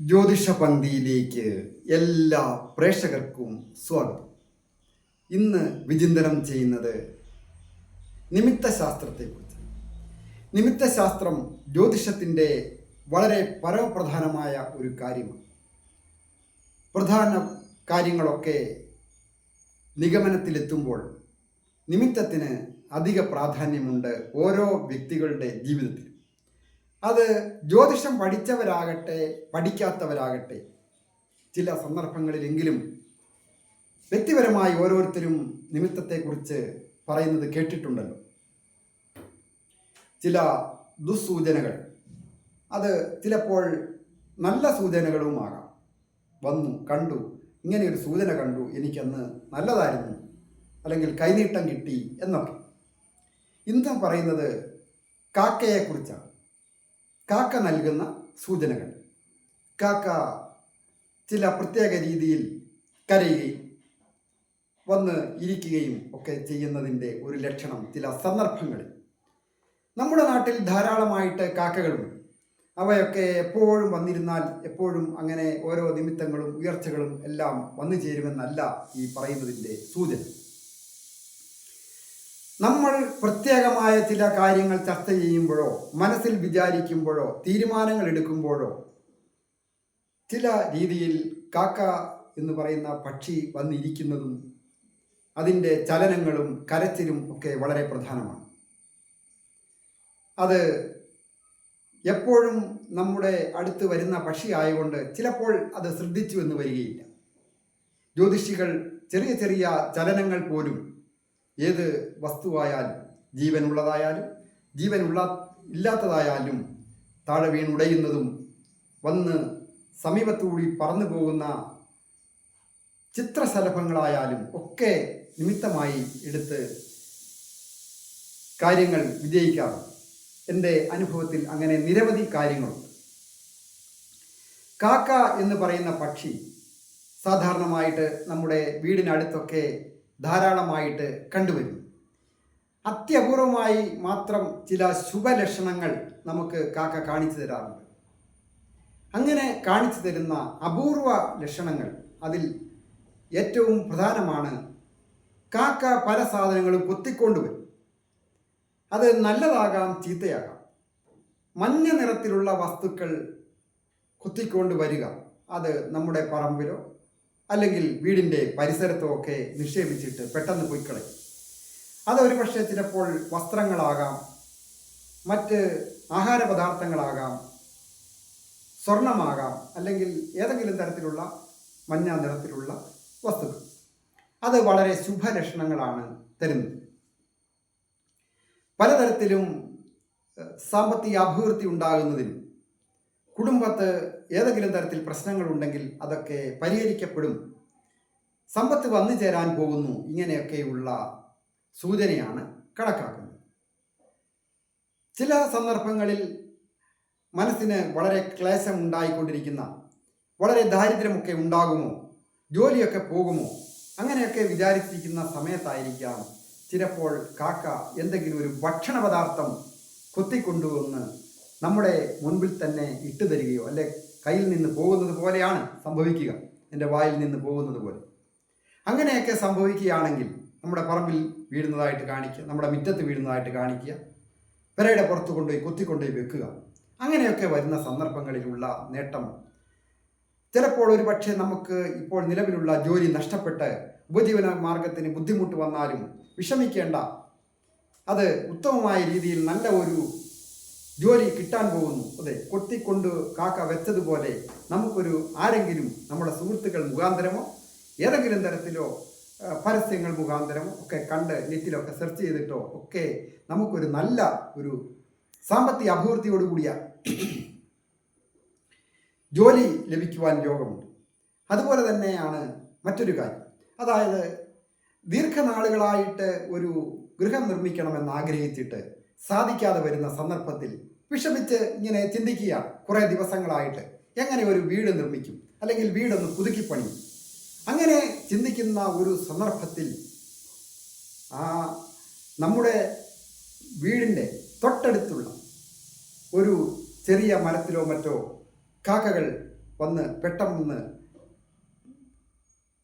ജ്യോതിഷ പന്തിയിലേക്ക് എല്ലാ പ്രേക്ഷകർക്കും സ്വാഗതം. ഇന്ന് വിചിന്തനം ചെയ്യുന്നത് നിമിത്തശാസ്ത്രത്തെക്കുറിച്ച്. നിമിത്തശാസ്ത്രം ജ്യോതിഷത്തിന്റെ വളരെ പരമപ്രധാനമായ ഒരു കാര്യമാണ്. പ്രധാന കാര്യങ്ങളൊക്കെ നിഗമനത്തിലെത്തുമ്പോൾ നിമിത്തത്തിന് അധിക പ്രാധാന്യമുണ്ട് ഓരോ വ്യക്തികളുടെ ജീവിതത്തിൽ അത് ജ്യോതിഷം പഠിച്ചവരാകട്ടെ പഠിക്കാത്തവരാകട്ടെ ചില സന്ദർഭങ്ങളിലെങ്കിലും വ്യക്തിപരമായി ഓരോരുത്തരും നിമിത്തത്തെക്കുറിച്ച് പറയുന്നത് കേട്ടിട്ടുണ്ടല്ലോ. ചില ദുസ്സൂചനകൾ അത് ചിലപ്പോൾ നല്ല സൂചനകളുമാകാം വന്നു കണ്ടു ഇങ്ങനെ ഒരു സൂചന കണ്ടു എനിക്കന്ന് നല്ലതായിരുന്നു അല്ലെങ്കിൽ കൈനീട്ടം കിട്ടി എന്നൊക്കെ. ഇന്ന് പറയുന്നത് കാക്കയെക്കുറിച്ചാണ്. കാക്ക നൽകുന്ന സൂചനകൾ. കാക്ക ചില പ്രത്യേക രീതിയിൽ കരയുകയും വന്ന് ഇരിക്കുകയും ഒക്കെ ചെയ്യുന്നതിന്റെ ഒരു ലക്ഷണം ചില സന്ദർഭങ്ങളിൽ. നമ്മുടെ നാട്ടിൽ ധാരാളമായിട്ട് കാക്കകളുണ്ട്. അവയൊക്കെ എപ്പോഴും വന്നിരുന്നാൽ എപ്പോഴും അങ്ങനെ ഓരോ നിമിത്തങ്ങളും ഉയർച്ചകളും എല്ലാം വന്നു ചേരുമെന്നല്ല ഈ പറയുന്നതിന്റെ സൂചന. നമ്മൾ പ്രത്യേകമായ ചില കാര്യങ്ങൾ ചർച്ച ചെയ്യുമ്പോഴോ മനസ്സിൽ വിചാരിക്കുമ്പോഴോ തീരുമാനങ്ങൾ എടുക്കുമ്പോഴോ ചില രീതിയിൽ കാക്ക എന്ന് പറയുന്ന പക്ഷി വന്നിരിക്കുന്നതും അതിന്റെ ചലനങ്ങളും കരച്ചിലും ഒക്കെ വളരെ പ്രധാനമാണ്. അത് എപ്പോഴും നമ്മുടെ അടുത്ത് വരുന്ന പക്ഷി ആയതുകൊണ്ട് ചിലപ്പോൾ അത് ശ്രദ്ധിച്ചു എന്ന് വരികയില്ല. ജ്യോതിഷികൾ ചെറിയ ചെറിയ ചലനങ്ങൾ പോലും ഏത് വസ്തുവായാലും ജീവനുള്ളതായാലും ജീവനുള്ള ഇല്ലാത്തതായാലും താഴെ വീണുടയുന്നതും വന്ന് സമീപത്തുകൂടി പറന്നു പോകുന്ന ചിത്രശലഭങ്ങളായാലും ഒക്കെ നിമിത്തമായി എടുത്ത് കാര്യങ്ങൾ വിജയിക്കാറുണ്ട് എന്റെ അനുഭവത്തിൽ അങ്ങനെ നിരവധി കാര്യങ്ങളുണ്ട്. കാക്ക എന്ന് പറയുന്ന പക്ഷി സാധാരണമായിട്ട് നമ്മുടെ വീടിനടുത്തൊക്കെ ധാരാളമായിട്ട് കണ്ടുവരും അത്യപൂർവമായി മാത്രം ചില ശുഭലക്ഷണങ്ങൾ നമുക്ക് കാക്ക കാണിച്ചു തരാറുണ്ട്. അങ്ങനെ കാണിച്ചു തരുന്ന അപൂർവ ലക്ഷണങ്ങൾ അതിൽ ഏറ്റവും പ്രധാനമാണ് കാക്ക പല സാധനങ്ങളും കൊത്തിക്കൊണ്ടുവരും അത് നല്ലതാകാം ചീത്തയാകാം. മഞ്ഞ നിറത്തിലുള്ള വസ്തുക്കൾ കൊത്തിക്കൊണ്ട് വരിക അത് നമ്മുടെ പറമ്പിലോ അല്ലെങ്കിൽ വീടിന്റെ പരിസരത്തോ ഒക്കെ നിക്ഷേപിച്ചിട്ട് പെട്ടെന്ന് പൊയ്ക്കളയും. അതൊരു പക്ഷേ ചിലപ്പോൾ വസ്ത്രങ്ങളാകാം മറ്റ് ആഹാര പദാർത്ഥങ്ങളാകാം സ്വർണമാകാം അല്ലെങ്കിൽ ഏതെങ്കിലും തരത്തിലുള്ള മഞ്ഞ നിറത്തിലുള്ള വസ്തുക്കൾ. അത് വളരെ ശുഭലക്ഷണങ്ങളാണ് തരുന്നത്. പലതരത്തിലും സാമ്പത്തിക അഭിവൃദ്ധി ഉണ്ടാകുന്നതിനും കുടുംബത്ത് ഏതെങ്കിലും തരത്തിൽ പ്രശ്നങ്ങളുണ്ടെങ്കിൽ അതൊക്കെ പരിഹരിക്കപ്പെടും. സമ്പത്ത് വന്നു ചേരാൻ പോകുന്നു ഇങ്ങനെയൊക്കെയുള്ള സൂചനയാണ് കണക്കാക്കുന്നത്. ചില സന്ദർഭങ്ങളിൽ മനസ്സിന് വളരെ ക്ലേശം ഉണ്ടായിക്കൊണ്ടിരിക്കുന്ന വളരെ ദാരിദ്ര്യമൊക്കെ ഉണ്ടാകുമോ? ജോലിയൊക്കെ പോകുമോ? അങ്ങനെയൊക്കെ വിചാരിച്ചിരിക്കുന്ന സമയത്തായിരിക്കാം ചിലപ്പോൾ കാക്ക എന്തെങ്കിലും ഒരു ഭക്ഷണ പദാർത്ഥം കൊത്തിക്കൊണ്ടുവന്ന് നമ്മുടെ മുൻപിൽ തന്നെ ഇട്ടു തരികയോ അല്ലെ കയ്യിൽ നിന്ന് പോകുന്നത് പോലെയാണ് സംഭവിക്കുക. എന്റെ വായിൽ നിന്ന് പോകുന്നത് പോലെ. അങ്ങനെയൊക്കെ സംഭവിക്കുകയാണെങ്കിൽ നമ്മുടെ പറമ്പിൽ വീഴുന്നതായിട്ട് കാണിക്കുക നമ്മുടെ മുറ്റത്ത് വീഴുന്നതായിട്ട് കാണിക്കുക പെരയുടെ പുറത്ത് കൊണ്ടുപോയി കൊത്തിക്കൊണ്ടുപോയി വെക്കുക. അങ്ങനെയൊക്കെ വരുന്ന സന്ദർഭങ്ങളിലുള്ള നേട്ടം. ചിലപ്പോൾ ഒരു പക്ഷേ നമുക്ക് ഇപ്പോൾ നിലവിലുള്ള ജോലി നഷ്ടപ്പെട്ട് ഉപജീവന മാർഗത്തിന് ബുദ്ധിമുട്ട് വന്നാലും വിഷമിക്കേണ്ട. അത് ഉത്തമമായ രീതിയിൽ നല്ല ഒരു ജോലി കിട്ടാൻ പോകുന്നു. അതെ കൊത്തിക്കൊണ്ട് കാക്ക വെച്ചതുപോലെ നമുക്കൊരു ആരെങ്കിലും നമ്മുടെ സുഹൃത്തുക്കൾ മുഖാന്തരമോ ഏതെങ്കിലും തരത്തിലോ പരസ്യങ്ങൾ മുഖാന്തരമോ ഒക്കെ കണ്ട് നെറ്റിലൊക്കെ സെർച്ച് ചെയ്തിട്ടോ ഒക്കെ നമുക്കൊരു നല്ല ഒരു സാമ്പത്തിക അഭിവൃദ്ധിയോടുകൂടിയ ജോലി ലഭിക്കുവാൻ യോഗമുണ്ട് അതുപോലെ തന്നെയാണ് മറ്റൊരു കാര്യം. അതായത് ദീർഘനാളുകളായിട്ട് ഒരു ഗൃഹം നിർമ്മിക്കണമെന്ന് ആഗ്രഹിച്ചിട്ട് സാധിക്കാതെ വരുന്ന സന്ദർഭത്തിൽ വിഷമിച്ച് ഇങ്ങനെ ചിന്തിക്കുക കുറേ ദിവസങ്ങളായിട്ട്. എങ്ങനെ ഒരു വീട് നിർമ്മിക്കും? അല്ലെങ്കിൽ വീടൊന്ന് പുതുക്കി പണിയും അങ്ങനെ ചിന്തിക്കുന്ന ഒരു സന്ദർഭത്തിൽ ആ നമ്മുടെ വീടിന്റെ തൊട്ടടുത്തുള്ള ഒരു ചെറിയ മരത്തിലോ മറ്റോ കാക്കകൾ വന്ന് പെട്ടെന്ന്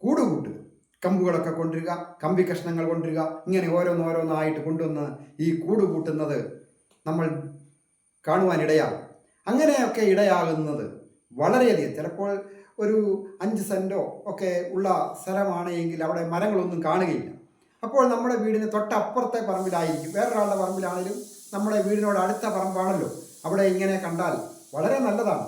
കൂടുകൂട്ടുക കമ്പുകളൊക്കെ കൊണ്ടുവരിക കമ്പി കഷ്ണങ്ങൾ കൊണ്ടുവരിക ഇങ്ങനെ ഓരോന്നോരോന്നായിട്ട് കൊണ്ടുവന്ന് ഈ കൂട് കൂട്ടുന്നത് നമ്മൾ കാണുവാനിടയാകും. അങ്ങനെയൊക്കെ ഇടയാകുന്നത് വളരെയധികം. ചിലപ്പോൾ ഒരു അഞ്ച് സെന്റോ ഒക്കെ ഉള്ള സ്ഥലമാണ് എങ്കിൽ അവിടെ മരങ്ങളൊന്നും കാണുകയില്ല. അപ്പോൾ നമ്മുടെ വീടിന് തൊട്ടപ്പുറത്തെ പറമ്പിലായിരിക്കും. വേറൊരാളുടെ പറമ്പിലാണെങ്കിലും നമ്മുടെ വീടിനോട് അടുത്ത പറമ്പാണല്ലോ. അവിടെ ഇങ്ങനെ കണ്ടാൽ വളരെ നല്ലതാണ്.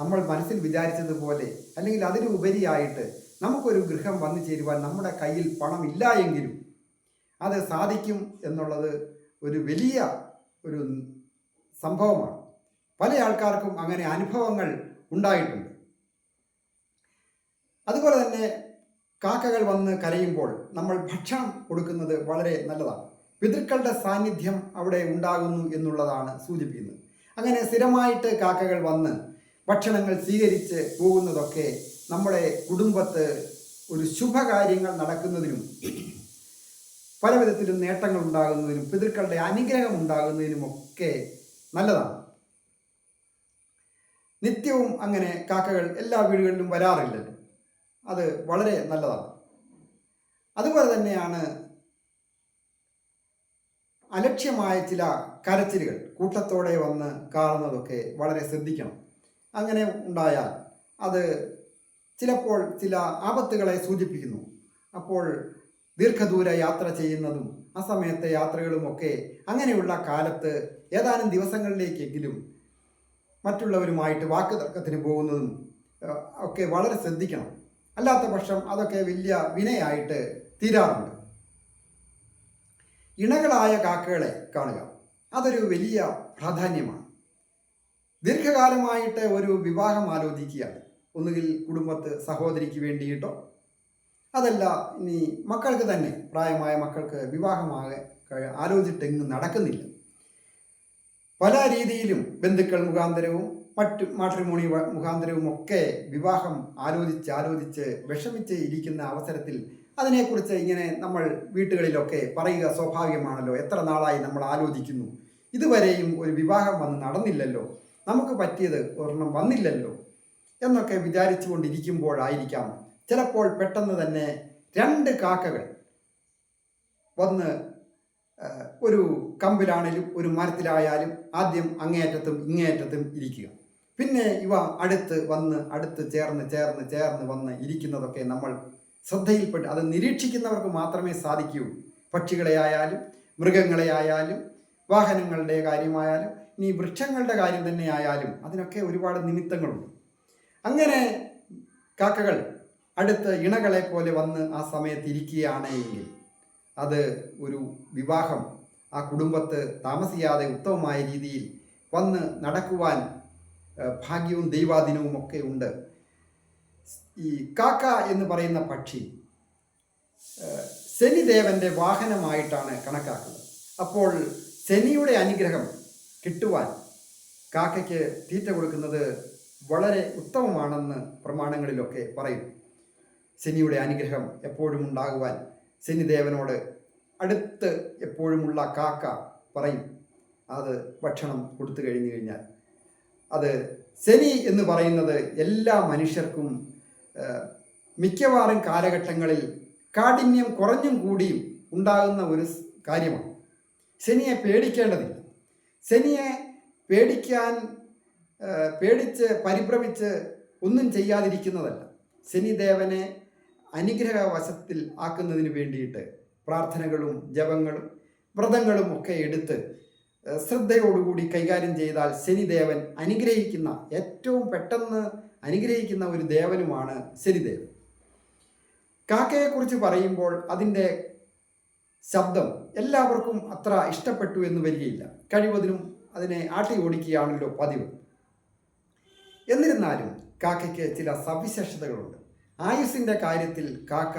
നമ്മൾ മനസ്സിൽ വിചാരിച്ചതുപോലെ അല്ലെങ്കിൽ അതിന് ഉപരിയായിട്ട് നമുക്കൊരു ഗൃഹം വന്നു ചേരുവാൻ നമ്മുടെ കയ്യിൽ പണം ഇല്ല എങ്കിലും അത് സാധിക്കും എന്നുള്ളത് ഒരു വലിയ ഒരു സംഭവമാണ്. പല ആൾക്കാർക്കും അങ്ങനെ അനുഭവങ്ങൾ ഉണ്ടായിട്ടുണ്ട്. അതുപോലെ തന്നെ കാക്കകൾ വന്ന് കരയുമ്പോൾ നമ്മൾ ഭക്ഷണം കൊടുക്കുന്നത് വളരെ നല്ലതാണ്. പിതൃക്കളുടെ സാന്നിധ്യം അവിടെ ഉണ്ടാകുന്നു എന്നുള്ളതാണ് സൂചിപ്പിക്കുന്നത്. അങ്ങനെ സ്ഥിരമായിട്ട് കാക്കകൾ വന്ന് ഭക്ഷണങ്ങൾ സ്വീകരിച്ച് പോകുന്നതൊക്കെ നമ്മുടെ കുടുംബത്ത് ഒരു ശുഭകാര്യങ്ങൾ നടക്കുന്നതിനും പല വിധത്തിലും നേട്ടങ്ങൾ ഉണ്ടാകുന്നതിനും പിതൃക്കളുടെ അനുഗ്രഹം ഉണ്ടാകുന്നതിനുമൊക്കെ നല്ലതാണ്. നിത്യവും അങ്ങനെ കാക്കകൾ എല്ലാ വീടുകളിലും വരാറില്ലല്ലോ അത് വളരെ നല്ലതാണ്. അതുപോലെ തന്നെയാണ് അലക്ഷ്യമായ ചില കരച്ചിലുകൾ കൂട്ടത്തോടെ വന്ന് കാണുന്നതൊക്കെ വളരെ ശ്രദ്ധിക്കണം. അങ്ങനെ ഉണ്ടായാൽ അത് ചിലപ്പോൾ ചില ആപത്തുകളെ സൂചിപ്പിക്കുന്നു. അപ്പോൾ ദീർഘദൂര യാത്ര ചെയ്യുന്നതും ആ സമയത്തെ യാത്രകളുമൊക്കെ അങ്ങനെയുള്ള കാലത്ത് ഏതാനും ദിവസങ്ങളിലേക്കെങ്കിലും മറ്റുള്ളവരുമായിട്ട് വാക്ക് തർക്കത്തിന് പോകുന്നതും ഒക്കെ വളരെ ശ്രദ്ധിക്കണം. അല്ലാത്ത പക്ഷം അതൊക്കെ വലിയ വിനയായിട്ട് തീരാറുണ്ട്. ഇണകളായ കാക്കകളെ കാണുക അതൊരു വലിയ പ്രാധാന്യമാണ്. ദീർഘകാലമായിട്ട് ഒരു വിവാഹം ആലോചിക്കുകയാണ്. ഒന്നുകിൽ കുടുംബത്ത് സഹോദരിക്ക് വേണ്ടിയിട്ടോ അതല്ല ഇനി മക്കൾക്ക് തന്നെ പ്രായമായ മക്കൾക്ക് വിവാഹമാകെ ആലോചിച്ചിട്ടെങ്ങും നടക്കുന്നില്ല. പല രീതിയിലും ബന്ധുക്കൾ മുഖാന്തരവും മറ്റു മാട്രിമോണി മുഖാന്തരവും ഒക്കെ വിവാഹം ആലോചിച്ച് ആലോചിച്ച് വിഷമിച്ച് ഇരിക്കുന്ന അവസരത്തിൽ അതിനെക്കുറിച്ച് ഇങ്ങനെ നമ്മൾ വീട്ടുകളിലൊക്കെ പറയുക സ്വാഭാവികമാണല്ലോ. എത്ര നാളായി നമ്മൾ ആലോചിക്കുന്നു? ഇതുവരെയും ഒരു വിവാഹം വന്ന് നടന്നില്ലല്ലോ. നമുക്ക് പറ്റിയത് ഒരെണ്ണം വന്നില്ലല്ലോ എന്നൊക്കെ വിചാരിച്ചു കൊണ്ടിരിക്കുമ്പോഴായിരിക്കാം ചിലപ്പോൾ പെട്ടെന്ന് തന്നെ രണ്ട് കാക്കകൾ വന്ന് ഒരു കമ്പിലാണേലും ഒരു മരത്തിലായാലും ആദ്യം അങ്ങേയറ്റത്തും ഇങ്ങേയറ്റത്തും ഇരിക്കുക. പിന്നെ ഇവ അടുത്ത് വന്ന് അടുത്ത് ചേർന്ന് ചേർന്ന് ചേർന്ന് വന്ന് ഇരിക്കുന്നതൊക്കെ നമ്മൾ ശ്രദ്ധയിൽപ്പെട്ട് അത് നിരീക്ഷിക്കുന്നവർക്ക് മാത്രമേ സാധിക്കൂ. പക്ഷികളെ ആയാലും മൃഗങ്ങളെ ആയാലും വാഹനങ്ങളുടെ കാര്യമായാലും ഇനി വൃക്ഷങ്ങളുടെ കാര്യം തന്നെ ആയാലും അതിനൊക്കെ ഒരുപാട് നിമിത്തങ്ങളുണ്ട്. അങ്ങനെ കാക്കകൾ അടുത്ത് ഇണകളെ പോലെ വന്ന് ആ സമയത്ത് ഇരിക്കുകയാണ് എങ്കിൽ അത് ഒരു വിവാഹം. ആ കുടുംബത്ത് താമസിയാതെ ഉത്തമമായ രീതിയിൽ വന്ന് നടക്കുവാൻ ഭാഗ്യവും ദൈവാധീനവും ഒക്കെ ഉണ്ട്. ഈ കാക്ക എന്ന് പറയുന്ന പക്ഷി ശനിദേവന്റെ വാഹനമായിട്ടാണ് കണക്കാക്കുന്നത്. അപ്പോൾ ശനിയുടെ അനുഗ്രഹം കിട്ടുവാൻ കാക്കയ്ക്ക് തീറ്റ കൊടുക്കുന്നത് വളരെ ഉത്തമമാണെന്ന് പ്രമാണങ്ങളിലൊക്കെ പറയും. ശനിയുടെ അനുഗ്രഹം എപ്പോഴും ഉണ്ടാകുവാൻ ശനിദേവനോട് അടുത്ത് എപ്പോഴുമുള്ള കാക്ക പറയും. അത് ഭക്ഷണം കൊടുത്തു കഴിഞ്ഞു കഴിഞ്ഞാൽ. അത് ശനി എന്ന് പറയുന്നത് എല്ലാ മനുഷ്യർക്കും മിക്കവാറും കാലഘട്ടങ്ങളിൽ കാഠിന്യം കുറഞ്ഞും കൂടിയും ഉണ്ടാകുന്ന ഒരു കാര്യമാണ്. ശനിയെ പേടിക്കേണ്ടതില്ല. ശനിയെ പേടിക്കാൻ പേടിച്ച് പരിഭ്രമിച്ച് ഒന്നും ചെയ്യാതിരിക്കുന്നതല്ല. ശനിദേവനെ അനുഗ്രഹവശത്തിൽ ആക്കുന്നതിന് വേണ്ടിയിട്ട് പ്രാർത്ഥനകളും ജപങ്ങളും വ്രതങ്ങളും ഒക്കെ എടുത്ത് ശ്രദ്ധയോടുകൂടി കൈകാര്യം ചെയ്താൽ ശനിദേവൻ അനുഗ്രഹിക്കുന്ന ഏറ്റവും പെട്ടെന്ന് അനുഗ്രഹിക്കുന്ന ഒരു ദേവനുമാണ് ശനിദേവൻ. കാക്കയെക്കുറിച്ച് പറയുമ്പോൾ അതിന്റെ ശബ്ദം എല്ലാവർക്കും അത്ര ഇഷ്ടപ്പെട്ടു എന്ന് വരികയില്ല. കഴിവതിനും അതിനെ ആട്ടി ഓടിക്കുകയാണല്ലോ പതിവ്. എന്നിരുന്നാലും കാക്കയ്ക്ക് ചില സവിശേഷതകളുണ്ട്. ആയുസിന്റെ കാര്യത്തിൽ കാക്ക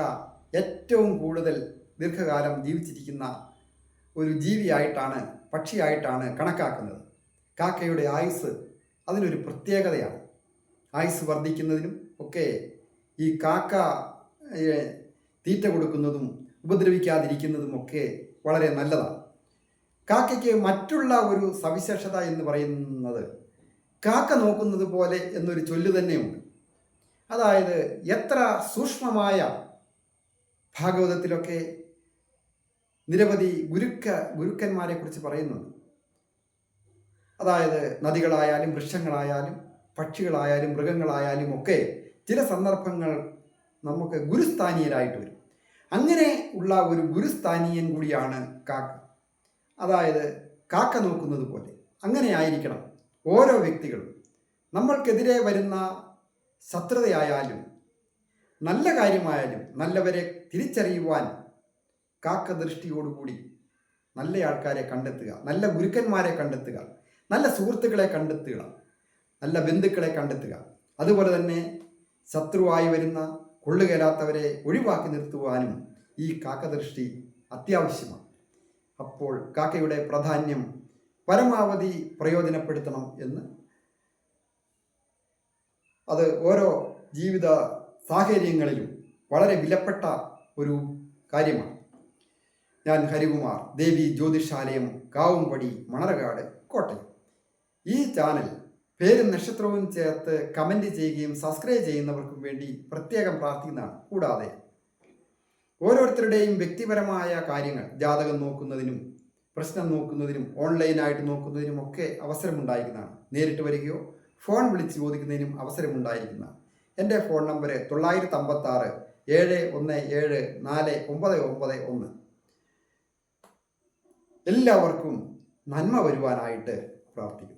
ഏറ്റവും കൂടുതൽ ദീർഘകാലം ജീവിച്ചിരിക്കുന്ന ഒരു ജീവിയായിട്ടാണ് പക്ഷിയായിട്ടാണ് കണക്കാക്കുന്നത്. കാക്കയുടെ ആയുസ് അതിനൊരു പ്രത്യേകതയാണ്. ആയുസ് വർദ്ധിക്കുന്നതിനും ഒക്കെ ഈ കാക്ക തീറ്റ കൊടുക്കുന്നതും ഉപദ്രവിക്കാതിരിക്കുന്നതും ഒക്കെ വളരെ നല്ലതാണ്. കാക്കയ്ക്ക് മറ്റുള്ള ഒരു സവിശേഷത എന്ന് പറയുന്നത് കാക്ക നോക്കുന്നത് പോലെ എന്നൊരു ചൊല്ല് തന്നെയുണ്ട്. അതായത് എത്ര സൂക്ഷ്മമായ ഭാഗവതത്തിലൊക്കെ നിരവധി ഗുരുക്ക ഗുരുക്കന്മാരെ കുറിച്ച് പറയുന്നുണ്ട്. അതായത് നദികളായാലും വൃക്ഷങ്ങളായാലും പക്ഷികളായാലും മൃഗങ്ങളായാലും ഒക്കെ ചില സന്ദർഭങ്ങൾ നമുക്ക് ഗുരുസ്ഥാനീയരായിട്ട് വരും. അങ്ങനെ ഉള്ള ഒരു ഗുരുസ്ഥാനീയൻ കൂടിയാണ് കാക്ക. അതായത് കാക്ക നോക്കുന്നത് പോലെ. അങ്ങനെ ആയിരിക്കണം ഓരോ വ്യക്തികളും. നമ്മൾക്കെതിരെ വരുന്ന ശത്രുതയായാലും നല്ല കാര്യമായാലും നല്ലവരെ തിരിച്ചറിയുവാൻ കാക്ക ദൃഷ്ടിയോടുകൂടി നല്ല ആൾക്കാരെ കണ്ടെത്തുക നല്ല ഗുരുക്കന്മാരെ കണ്ടെത്തുക നല്ല സുഹൃത്തുക്കളെ കണ്ടെത്തുക നല്ല ബന്ധുക്കളെ കണ്ടെത്തുക. അതുപോലെ തന്നെ ശത്രുവായി വരുന്ന കൊള്ളുകേലാത്തവരെ ഒഴിവാക്കി നിർത്തുവാനും ഈ കാക്കദൃഷ്ടി അത്യാവശ്യമാണ്. അപ്പോൾ കാക്കയുടെ പ്രാധാന്യം പരമാവധി പ്രയോജനപ്പെടുത്തണം എന്ന് അത് ഓരോ ജീവിത സാഹചര്യങ്ങളിലും വളരെ വിലപ്പെട്ട ഒരു കാര്യമാണ്. ഞാൻ ഹരികുമാർ ദേവി ജ്യോതിഷാലയം കാവുംപടി മണർകാട് കോട്ടയം. ഈ ചാനൽ പേരും നക്ഷത്രവും ചേർത്ത് കമന്റ് ചെയ്യുകയും സബ്സ്ക്രൈബ് ചെയ്യുന്നവർക്കും വേണ്ടി പ്രത്യേകം പ്രാർത്ഥിക്കുന്നതാണ്. കൂടാതെ ഓരോരുത്തരുടെയും വ്യക്തിപരമായ കാര്യങ്ങൾ ജാതകം നോക്കുന്നതിനും പ്രശ്നം നോക്കുന്നതിനും ഓൺലൈനായിട്ട് നോക്കുന്നതിനും ഒക്കെ അവസരമുണ്ടായിരിക്കുന്നതാണ്. നേരിട്ട് വരികയോ ഫോൺ വിളിച്ച് ചോദിക്കുന്നതിനും അവസരമുണ്ടായിരിക്കുന്നതാണ് എന്റെ ഫോൺ നമ്പർ തൊള്ളായിരത്തി അമ്പത്തി ആറ് ഏഴ് ഒന്ന് ഏഴ് നാല് ഒമ്പത് ഒമ്പത് ഒന്ന്. എല്ലാവർക്കും നന്മ വരുവാനായിട്ട് പ്രാർത്ഥിക്കുന്നു.